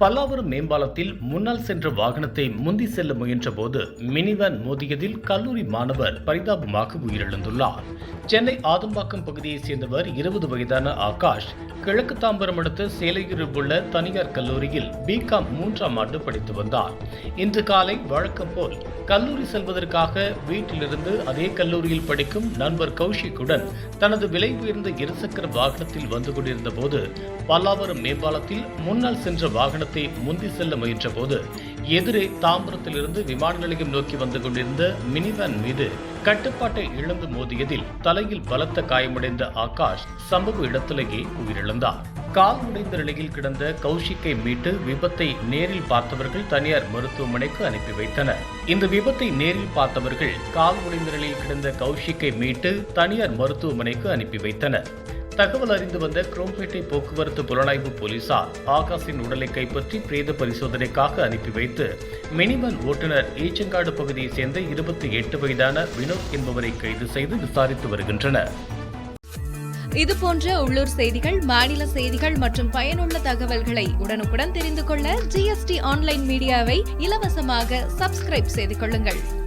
பல்லாவரம் மேம்பாலத்தில் முன்னால் சென்ற வாகனத்தை முந்தி செல்ல முயன்றபோது மினிவேன் மோதியதில் கல்லூரி மாணவர் பரிதாபமாக உயிரிழந்துள்ளார். சென்னை ஆதம்பாக்கம் பகுதியைச் சேர்ந்தவர் இருபது வயதான ஆகாஷ் கிழக்கு தாம்பரம் அடுத்த சேலையூரில் உள்ள தனியார் கல்லூரியில் பிகாம் மூன்றாம் ஆண்டு படித்து வந்தார். இன்று காலை வழக்கம் போல் கல்லூரி செல்வதற்காக வீட்டிலிருந்து அதே கல்லூரியில் படிக்கும் நண்பர் கௌஷிக்குடன் தனது விலை உயர்ந்த இருசக்கர வாகனத்தில் வந்து கொண்டிருந்த போது பல்லாவரம் மேம்பாலத்தில் முன்னால் சென்ற வாகனத்தை முந்தி செல்ல முயன்ற போது எதிரே தாம்பரத்திலிருந்து விமான நிலையம் நோக்கி வந்து கொண்டிருந்த மினிவேன் மீது கட்டுப்பாட்டை இழந்து மோதியதில் தலையில் பலத்த காயமடைந்த ஆகாஷ் சம்பவ இடத்திலேயே உயிரிழந்தார். கால் உடைந்த நிலையில் கிடந்த கௌஷிக்கை மீட்டு விபத்தை நேரில் பார்த்தவர்கள் தனியார் மருத்துவமனைக்கு அனுப்பி வைத்தனர். இந்த விபத்தை நேரில் பார்த்தவர்கள் கால் உடைந்த நிலையில் கிடந்த கௌஷிக்கை மீட்டு தனியார் மருத்துவமனைக்கு அனுப்பி வைத்தனர். தகவல் அறிந்து வந்த குரோம்பேட்டை போக்குவரத்து புலனாய்வு போலீசார் ஆகாஷின் உடலை கைப்பற்றி பிரேத பரிசோதனைக்காக அனுப்பி வைத்து மினிவன் ஓட்டுநர் ஈச்சங்காடு பகுதியைச் சேர்ந்த இருபத்தி எட்டு வயதான வினோத் என்பவரை கைது செய்து விசாரித்து வருகின்றனர். இது போன்ற உள்ளூர் செய்திகள் மாநில செய்திகள் மற்றும் பயனுள்ள தகவல்களை உடனுக்குடன் தெரிந்து கொள்ள ஜிஎஸ்டி ஆன்லைன் மீடியாவை இலவசமாக சப்ஸ்கிரைப் செய்து கொள்ளுங்கள்.